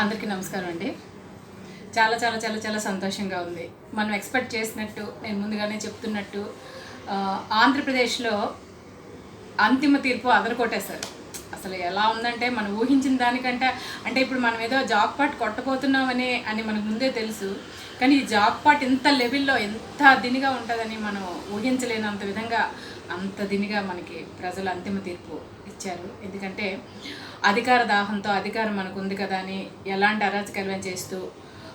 అందరికీ నమస్కారం అండి. చాలా చాలా చాలా చాలా సంతోషంగా ఉంది. మనం ఎక్స్పెక్ట్ చేసినట్టు నేను ముందుగానే చెప్తున్నట్టు ఆంధ్రప్రదేశ్లో అంతిమ తీర్పు అదరకొట్టేశారు అసలు ఎలా ఉందంటే మనం ఊహించిన దానికంటే అంటే ఇప్పుడు మనం ఏదో జాబ్ పాట్ కొట్టబోతున్నామని అని మనకు ముందే తెలుసు. కానీ ఈ జాబ్ పాట్ ఇంత లెవెల్లో ఎంత దినిగా ఉంటుందని మనం ఊహించలేనంత విధంగా అంత దినిగా మనకి ప్రజలు అంతిమ తీర్పు ఇచ్చారు. ఎందుకంటే అధికార దాహంతో అధికారం మనకు ఉంది కదా అని ఎలాంటి అరాచకాలను చేస్తూ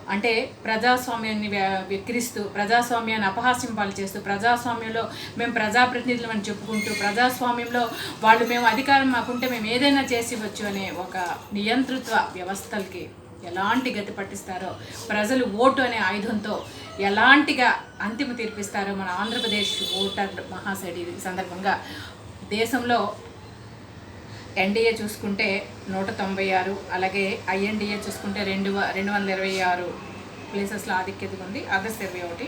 అంటే ప్రజాస్వామ్యాన్ని వ్య- విక్రిస్తూ ప్రజాస్వామ్యాన్ని అపహాస్యం పాలు చేస్తూ ప్రజాస్వామ్యంలో మేము ప్రజాప్రతినిధులు అని చెప్పుకుంటూ ప్రజాస్వామ్యంలో వాళ్ళు మేము అధికారం మాకుంటే మేము ఏదైనా చేసి ఇవ్వచ్చు అనే ఒక నియంతృత్వ వ్యవస్థలకి ఎలాంటి గతి పట్టిస్తారో ప్రజలు ఓటు అనే ఆయుధంతో ఎలాంటిగా అంతిమ తీర్పిస్తారో మన ఆంధ్రప్రదేశ్ ఓటర్ మహాసడి సందర్భంగా దేశంలో ఎన్డీఏ చూసుకుంటే నూట తొంభై ఆరు అలాగే ఐఎన్డీఏ చూసుకుంటే రెండు వ- రెండు వందల ఇరవై ఆరు ప్లేసెస్లో ఆధిక్యత ఉంది ఆగస్ట్ ఇరవై ఒకటి.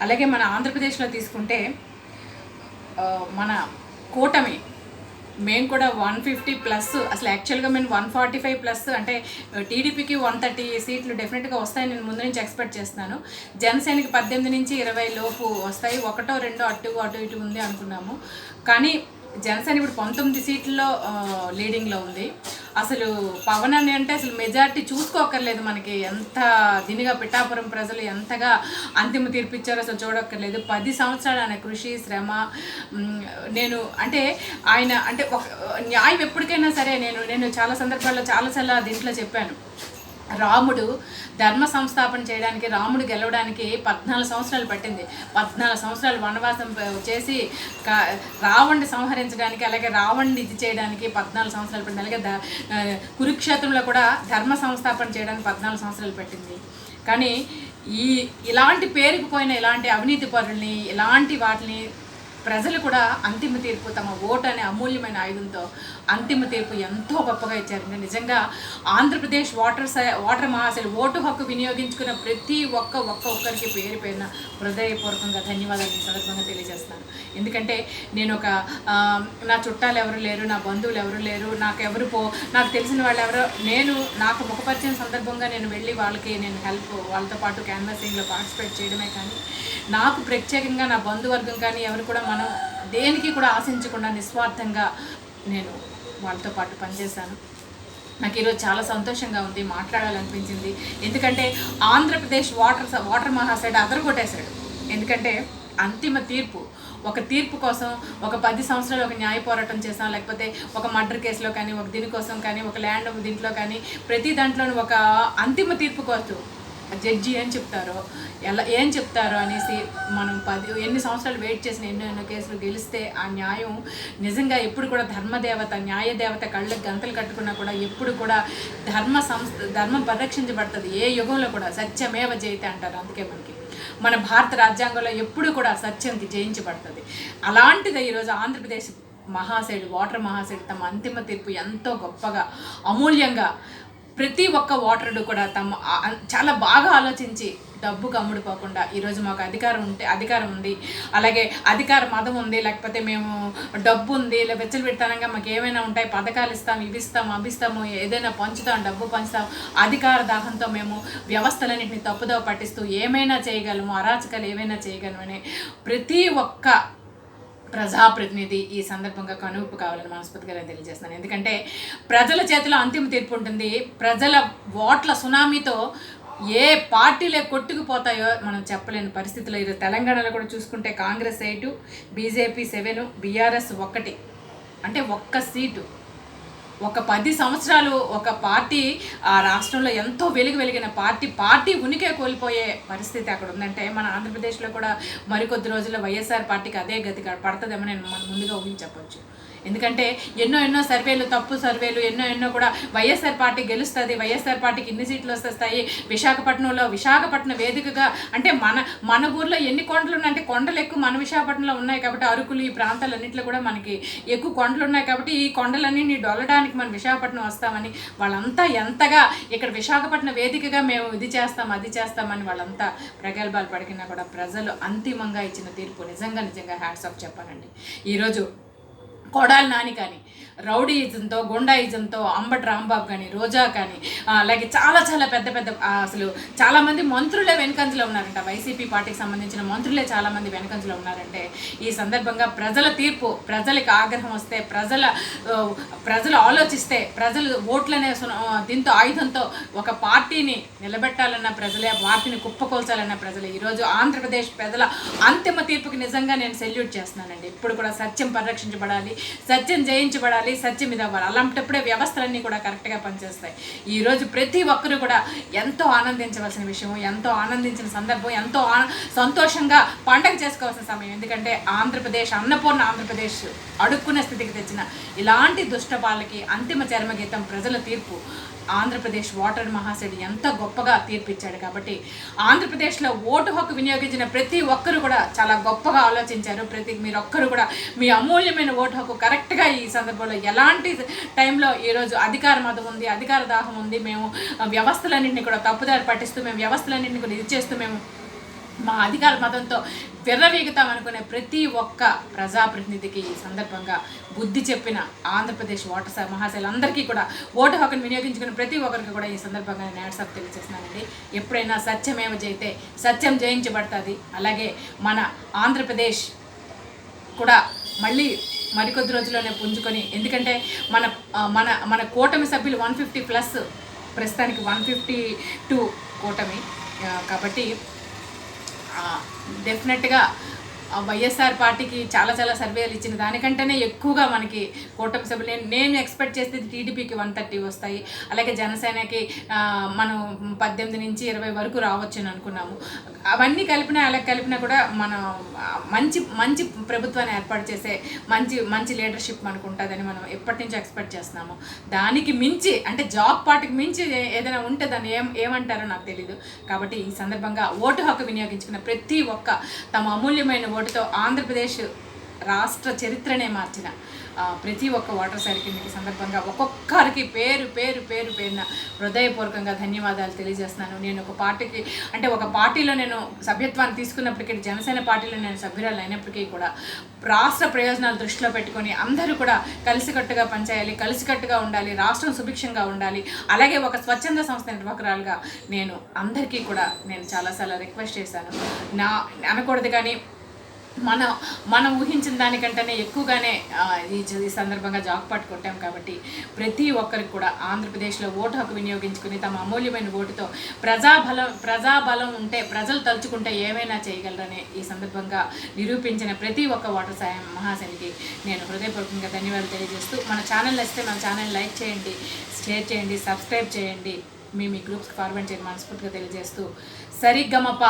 అలాగే మన ఆంధ్రప్రదేశ్లో తీసుకుంటే మన కూటమి మేము కూడా వన్ ఫిఫ్టీ ప్లస్ అసలు యాక్చువల్గా మేము వన్ ఫార్టీ ఫైవ్ ప్లస్ అంటే టీడీపీకి వన్ థర్టీ సీట్లు డెఫినెట్గా వస్తాయి నేను ముందు నుంచి ఎక్స్పెక్ట్ చేస్తున్నాను. జనసేనకి పద్దెనిమిది నుంచి ఇరవై లోపు వస్తాయి ఒకటో రెండో అటు అటు ఇటు ఉంది అనుకున్నాము. కానీ జనసేన ఇప్పుడు పంతొమ్మిది సీట్లలో లీడింగ్లో ఉంది. అసలు పవన్ అని అంటే అసలు మెజారిటీ చూసుకోక్కర్లేదు మనకి. ఎంత దినిగా పిఠాపురం ప్రజలు ఎంతగా అంతిమ తీర్పిచ్చారో అసలు చూడక్కర్లేదు. పది సంవత్సరాలు ఆయన కృషి శ్రమ నేను అంటే ఆయన అంటే ఒక న్యాయం ఎప్పటికైనా సరే నేను నేను చాలా సందర్భాల్లో చాలాసార్లు దీంట్లో చెప్పాను. రాముడు ధర్మ సంస్థాపన చేయడానికి రాముడు గెలవడానికి పద్నాలుగు సంవత్సరాలు పట్టింది. పద్నాలుగు సంవత్సరాలు వనవాసం చేసి రావణ్ణి సంహరించడానికి అలాగే రావణ్ణి ఇది చేయడానికి పద్నాలుగు సంవత్సరాలు పట్టింది. అలాగే ద- కురుక్షేత్రంలో కూడా ధర్మ సంస్థాపన చేయడానికి పద్నాలుగు సంవత్సరాలు పట్టింది. కానీ ఈ ఇలాంటి పేరుకుపోయిన ఇలాంటి అవినీతి పరుల్ని ఇలాంటి వాటిని ప్రజలు కూడా అంతిమ తీర్పు తమ ఓటు అనే అమూల్యమైన ఆయుధంతో అంతిమ తీర్పు ఎంతో గొప్పగా ఇచ్చారండి నిజంగా ఆంధ్రప్రదేశ్ వాటర్ స- వాటర్ మహాశైలు ఓటు హక్కు వినియోగించుకున్న ప్రతి ఒక్క ఒక్క ఒక్కరికి పేరు పేరున హృదయపూర్వకంగా ధన్యవాదాలు ఈ సందర్భంగా తెలియజేస్తాను ఎందుకంటే నేను ఒక నా చుట్టాలు ఎవరు లేరు నా బంధువులు ఎవరు లేరు నాకు ఎవరు పో నాకు తెలిసిన వాళ్ళు ఎవరో నేను నాకు ముఖపరిచయం సందర్భంగా నేను వెళ్ళి వాళ్ళకి నేను హెల్ప్ వాళ్ళతో పాటు క్యాన్వాసింగ్లో పార్టిసిపేట్ చేయడమే కానీ నాకు ప్రత్యేకంగా నా బంధువర్గం కానీ ఎవరు కూడా మనం దేనికి కూడా ఆశించకుండా నిస్వార్థంగా నేను వాళ్ళతో పాటు పనిచేశాను. నాకు ఈరోజు చాలా సంతోషంగా ఉంది మాట్లాడాలనిపించింది. ఎందుకంటే ఆంధ్రప్రదేశ్ వాటర్ వాటర్ మహాసైడ్ అదరగొట్టేశాడు ఎందుకంటే అంతిమ తీర్పు ఒక తీర్పు కోసం ఒక పది సంవత్సరాలు ఒక న్యాయ పోరాటం చేసాం లేకపోతే ఒక మర్డర్ కేసులో కానీ ఒక దీనికోసం కానీ ఒక ల్యాండ్ దీంట్లో కానీ ప్రతి దాంట్లోనూ ఒక అంతిమ తీర్పు కోసం జడ్జి ఏం చెప్తారో ఎలా ఏం చెప్తారో అనేసి మనం పది ఎన్ని సంవత్సరాలు వెయిట్ చేసిన ఎన్నో ఎన్నో కేసులు గెలిస్తే ఆ న్యాయం నిజంగా ఎప్పుడు కూడా ధర్మదేవత న్యాయదేవత కళ్ళకు గంతలు కట్టుకున్నా కూడా ఎప్పుడు కూడా ధర్మ సంస్థ ధర్మం పరిరక్షించబడుతుంది. ఏ యుగంలో కూడా సత్యమేవ జయితే అంటారు. అందుకే మనకి మన భారత రాజ్యాంగంలో ఎప్పుడు కూడా సత్యంకి జయించబడుతుంది. అలాంటిది ఈరోజు ఆంధ్రప్రదేశ్ మహాశైడు వాటర్ మహాశైడు తమ అంతిమ తీర్పు ఎంతో గొప్పగా అమూల్యంగా ప్రతి ఒక్క ఓటరుడు కూడా తమ చాలా బాగా ఆలోచించి డబ్బుకు అమ్ముడుపోకుండా ఈరోజు మాకు అధికారం ఉంటే అధికారం ఉంది. అలాగే అధికార మదం ఉంది లేకపోతే మేము డబ్బు ఉంది ఇలా వెచ్చలబెడతానంగా మాకు ఏమైనా ఉంటాయి పథకాలు ఇస్తాం ఇవి ఇస్తాం ఏదైనా పంచుతాం డబ్బు పంచుతాం అధికార దాహంతో మేము వ్యవస్థలన్నింటినీ తప్పుదో పట్టిస్తూ ఏమైనా చేయగలము అరాచకాలు ఏమైనా చేయగలమని ప్రతి ఒక్క ప్రజాప్రతినిధి ఈ సందర్భంగా కనువిప్పు కావాలని మనస్ఫూర్తిగా నేను తెలియజేస్తున్నాను. ఎందుకంటే ప్రజల చేతిలో అంతిమ తీర్పు ఉంటుంది. ప్రజల ఓట్ల సునామీతో ఏ పార్టీలే కొట్టుకుపోతాయో మనం చెప్పలేని పరిస్థితిలో ఈరోజు తెలంగాణలో కూడా చూసుకుంటే Congress eight BJP seven BRS ఒక్కటి అంటే ఒక్క సీటు. ఒక పది సంవత్సరాలు ఒక పార్టీ ఆ రాష్ట్రంలో ఎంతో వెలుగు వెలిగిన పార్టీ పార్టీ ఉనికే కోల్పోయే పరిస్థితి అక్కడ ఉందంటే మన ఆంధ్రప్రదేశ్లో కూడా మరికొద్ది రోజుల్లో వైఎస్ఆర్ పార్టీకి అదే గతి పడుతుందేమో నేను మనం ముందుగా ఊహించవచ్చు ఎందుకంటే ఎన్నో ఎన్నో సర్వేలు తప్పు సర్వేలు ఎన్నో ఎన్నో కూడా వైఎస్ఆర్ పార్టీ గెలుస్తుంది వైఎస్ఆర్ పార్టీకి ఇన్ని సీట్లు వస్తాయి విశాఖపట్నంలో విశాఖపట్నం వేదికగా అంటే మన మన ఊర్లో ఎన్ని కొండలు ఉన్నాయంటే కొండలు ఎక్కువ మన విశాఖపట్నంలో ఉన్నాయి కాబట్టి అరకులు ఈ ప్రాంతాలన్నింటిలో కూడా మనకి ఎక్కువ కొండలు ఉన్నాయి కాబట్టి ఈ కొండలన్నీ డొల్లడానికి మనం విశాఖపట్నం వస్తామని వాళ్ళంతా ఎంతగా ఇక్కడ విశాఖపట్నం వేదికగా మేము ఇది చేస్తాం అది చేస్తామని వాళ్ళంతా ప్రగల్భాలు పడికినా కూడా ప్రజలు అంతిమంగా ఇచ్చిన తీర్పు నిజంగా నిజంగా హ్యాట్స్ ఆఫ్ చెప్పాలండి. ఈరోజు కొడాలి నాని కానీ. రౌడీయిజంతో గుండాయిజంతో అంబటి రాంబాబు కానీ రోజా కానీ అలాగే చాలా చాలా పెద్ద పెద్ద అసలు చాలామంది మంత్రులే వెనుకంజలో ఉన్నారంట. వైసీపీ పార్టీకి సంబంధించిన మంత్రులే చాలామంది వెనుకంజలో ఉన్నారంటే ఈ సందర్భంగా ప్రజల తీర్పు ప్రజలకు ఆగ్రహం వస్తే ప్రజల ప్రజలు ఆలోచిస్తే ప్రజలు ఓట్లనే దీంతో ఆయుధంతో ఒక పార్టీని నిలబెట్టాలన్న ప్రజలే పార్టీని కుప్పకోల్చాలన్న ప్రజలే. ఈరోజు ఆంధ్రప్రదేశ్ ప్రజల అంతిమ తీర్పుకి నిజంగా నేను సెల్యూట్ చేస్తున్నానండి. ఇప్పుడు కూడా సత్యం పరిరక్షించబడాలి సత్యం జయించబడాలి. సత్యం ఇది అవ్వాలి అలాంటప్పుడే వ్యవస్థలన్నీ కూడా కరెక్ట్గా పనిచేస్తాయి. ఈరోజు ప్రతి ఒక్కరూ కూడా ఎంతో ఆనందించవలసిన విషయం ఎంతో ఆనందించిన సందర్భం ఎంతో సంతోషంగా పండగ చేసుకోవాల్సిన సమయం. ఎందుకంటే ఆంధ్రప్రదేశ్ అన్నపూర్ణ ఆంధ్రప్రదేశ్ అడుక్కునే స్థితికి తెచ్చిన ఇలాంటి దుష్టపాలకి అంతిమ చర్మగీతం ప్రజల తీర్పు. ఆంధ్రప్రదేశ్ వాటర్ మహాశయుడు ఎంత గొప్పగా తీర్పిచ్చాడు కాబట్టి ఆంధ్రప్రదేశ్లో ఓటు హక్కు వినియోగించిన ప్రతి ఒక్కరు కూడా చాలా గొప్పగా ఆలోచించారు. ప్రతి మీరు ఒక్కరు కూడా మీ అమూల్యమైన ఓటు హక్కు కరెక్ట్గా ఈ సందర్భంలో ఎలాంటి టైంలో ఈరోజు అధికార మతం ఉంది అధికార దాహం ఉంది మేము వ్యవస్థలన్నింటినీ కూడా తప్పుదారి పట్టిస్తూ మేము వ్యవస్థలన్నింటినీ కూడా ఇది చేస్తూ మేము మా అధికార మతంతో విర్రవీగుతాం అనుకునే ప్రతి ఒక్క ప్రజాప్రతినిధికి ఈ సందర్భంగా బుద్ధి చెప్పిన ఆంధ్రప్రదేశ్ ఓటర్ స- మహాశైలందరికీ కూడా ఓటు హక్కును వినియోగించుకున్న ప్రతి ఒక్కరికి కూడా ఈ సందర్భంగా నేను యాడ్సప్ తెలియజేస్తున్నానండి. ఎప్పుడైనా సత్యమేవ జయితే సత్యం జయించబడుతుంది. అలాగే మన ఆంధ్రప్రదేశ్ కూడా మళ్ళీ మరికొద్ది రోజుల్లోనే పుంజుకొని ఎందుకంటే మన మన మన కూటమి సభ్యులు వన్ ఫిఫ్టీ ప్లస్ ప్రస్తుతానికి వన్ ఫిఫ్టీ టూ కూటమి. కాబట్టి డెఫినెట్గా వైఎస్ఆర్ పార్టీకి చాలా చాలా సర్వేలు ఇచ్చిన దానికంటేనే ఎక్కువగా మనకి కూటమి సభ్యులు. నేను నేను ఎక్స్పెక్ట్ చేసేది టీడీపీకి వన్ థర్టీ వస్తాయి. అలాగే జనసేనకి మనం పద్దెనిమిది నుంచి ఇరవై వరకు రావచ్చు అని అనుకున్నాము. అవన్నీ కలిపినా అలా కలిపినా కూడా మనం మంచి మంచి ప్రభుత్వాన్ని ఏర్పాటు చేసే మంచి మంచి లీడర్షిప్ మనకు ఉంటుందని మనం ఎప్పటి నుంచి ఎక్స్పెక్ట్ చేస్తున్నాము. దానికి మించి అంటే జాబ్ పార్టీకి మించి ఏదైనా ఉంటే దాన్ని ఏం ఏమంటారో నాకు తెలియదు కాబట్టి ఈ సందర్భంగా ఓటు హక్కు వినియోగించుకున్న ప్రతి ఒక్క తమ అమూల్యమైన ఓటుతో ఆంధ్రప్రదేశ్ రాష్ట్ర చరిత్రనే మార్చిన ప్రతి ఒక్క ఓటర్ సర్కిల్కి సందర్భంగా ఒక్కొక్కరికి పేరు పేరు పేరు పేరున హృదయపూర్వకంగా ధన్యవాదాలు తెలియజేస్తున్నాను. నేను ఒక పార్టీకి అంటే ఒక పార్టీలో నేను సభ్యత్వాన్ని తీసుకున్నప్పటికీ జనసేన పార్టీలో నేను సభ్యురాలు అయినప్పటికీ కూడా రాష్ట్ర ప్రయోజనాలు దృష్టిలో పెట్టుకొని అందరూ కూడా కలిసికట్టుగా పనిచేయాలి కలిసికట్టుగా ఉండాలి రాష్ట్రం సుభిక్షంగా ఉండాలి. అలాగే ఒక స్వచ్ఛంద సంస్థ నిర్వాహకురాలుగా నేను అందరికీ కూడా నేను చాలాసార్లు రిక్వెస్ట్ చేశాను. నా అనకూడదు కానీ మనం మనం ఊహించిన దానికంటేనే ఎక్కువగానే ఈ ఈ సందర్భంగా జాక్ పట్టుకుంటాం కాబట్టి ప్రతి ఒక్కరికి కూడా ఆంధ్రప్రదేశ్లో ఓటు హక్కు వినియోగించుకుని తమ అమూల్యమైన ఓటుతో ప్రజాబలం ప్రజాబలం ఉంటే ప్రజలు తలుచుకుంటే ఏమైనా చేయగలరని ఈ సందర్భంగా నిరూపించిన ప్రతి ఒక్క ఓటర్ సాయం మహాశనికి నేను హృదయపూర్వకంగా ధన్యవాదాలు తెలియజేస్తూ మన ఛానల్ నచ్చితే మన ఛానల్ లైక్ చేయండి షేర్ చేయండి సబ్స్క్రైబ్ చేయండి. మీ మీ గ్రూప్స్కి ఫార్వర్డ్ చేయని మనస్ఫూర్తిగా తెలియజేస్తూ సరిగమప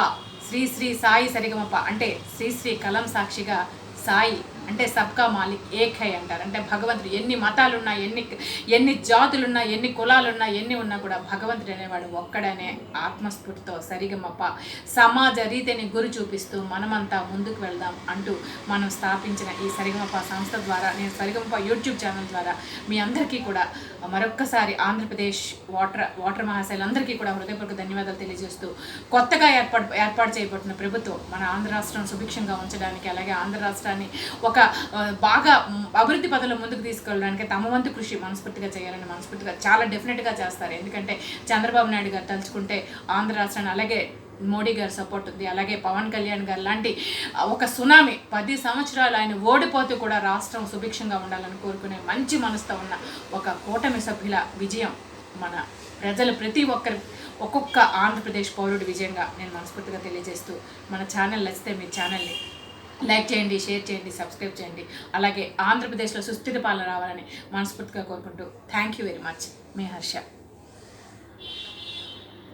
శ్రీ శ్రీ సాయి సరిగమప అంటే శ్రీ శ్రీ కలం సాక్షిగా సాయి అంటే సబ్కా మాలిక్ ఏఖై హై అంటారు. అంటే భగవంతుడు ఎన్ని మతాలున్నా ఎన్ని ఎన్ని జాతులున్నా ఎన్ని కులాలున్నా ఎన్ని ఉన్నా కూడా భగవంతుడు అనేవాడు ఒక్కడనే ఆత్మస్ఫూర్తితో సరిగమప సమాజ రీతిని గురి చూపిస్తూ మనమంతా ముందుకు వెళ్దాం అంటూ మనం స్థాపించిన ఈ సరిగమప సంస్థ ద్వారా నేను సరిగమప యూట్యూబ్ ఛానల్ ద్వారా మీ అందరికీ కూడా మరొక్కసారి ఆంధ్రప్రదేశ్ వాటర్ వాటర్ మహాశైలందరికీ కూడా హృదయపూర్వక ధన్యవాదాలు తెలియజేస్తూ కొత్తగా ఏర్పాటు ఏర్పాటు చేయబడిన ప్రభుత్వం మన ఆంధ్ర రాష్ట్రం సుభిక్షంగా ఉంచడానికి అలాగే ఆంధ్ర రాష్ట్రాన్ని ఒక ఒక బాగా అభివృద్ధి పథంలో ముందుకు తీసుకెళ్ళడానికి తమ వంతు కృషి మనస్ఫూర్తిగా చేయాలని మనస్ఫూర్తిగా చాలా డెఫినెట్గా చేస్తారు. ఎందుకంటే చంద్రబాబు నాయుడు గారు తలుచుకుంటే ఆంధ్ర రాష్ట్రాన్ని అలాగే మోడీ గారి సపోర్ట్ ఉంది. అలాగే పవన్ కళ్యాణ్ గారు లాంటి ఒక సునామీ పది సంవత్సరాలు ఆయన ఓడిపోతూ కూడా రాష్ట్రం సుభిక్షంగా ఉండాలని కోరుకునే మంచి మనసుతో ఉన్న ఒక కూటమి సభ్యుల విజయం మన ప్రజలు ప్రతి ఒక్కరి ఒక్కొక్క ఆంధ్రప్రదేశ్ పౌరుడి విజయంగా నేను మనస్ఫూర్తిగా తెలియజేస్తూ మన ఛానల్ నచ్చితే మీ ఛానల్ని లైక్ చేయండి షేర్ చేయండి సబ్స్క్రైబ్ చేయండి. అలాగే ఆంధ్రప్రదేశ్లో సుస్థిర పాలన రావాలని మనస్ఫూర్తిగా కోరుకుంటూ థ్యాంక్ యూ వెరీ మచ్. మీ హర్ష.